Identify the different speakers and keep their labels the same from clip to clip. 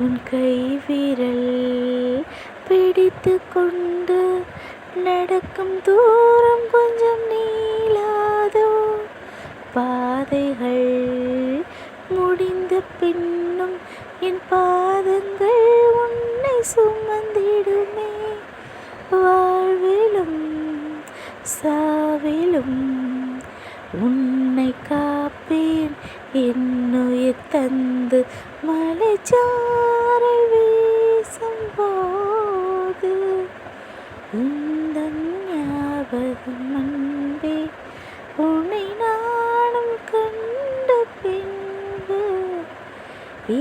Speaker 1: உன் கை விரல் பிடித்து கொண்டு நடக்கும் தூரம் கொஞ்சம் நீளாதோ? பாதைகள் முடிந்த பின்னும் என் பாதங்கள் உன்னை சுமந்திடுமே. வாழ்விலும் சாவிலும் உன்னை காப்பேன். என்னுயிர் தந்து மலைச்சாரல் வீசும் போது உந்தன் ஞாபகம் அன்பே உன்னை நானும் கண்ட பின்பு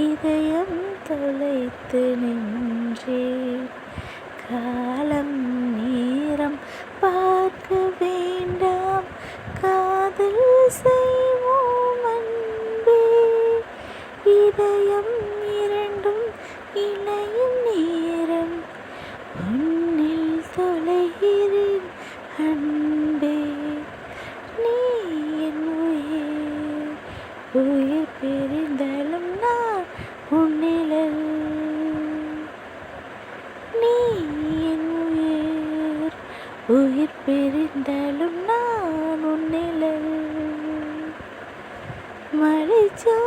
Speaker 1: இதயம் தொலைத்து நீ இதயம் இரண்டும் இணையும் நேரம். உன்னில் தொலைகிறேன் அன்பே நீ என் உயிர். உயிர் பிரிந்தாலும் நான் உன்னிழல் நீ என் உயிர். உயிர் பிரிந்தாலும் நான் உன்னிழல் மலைச்சா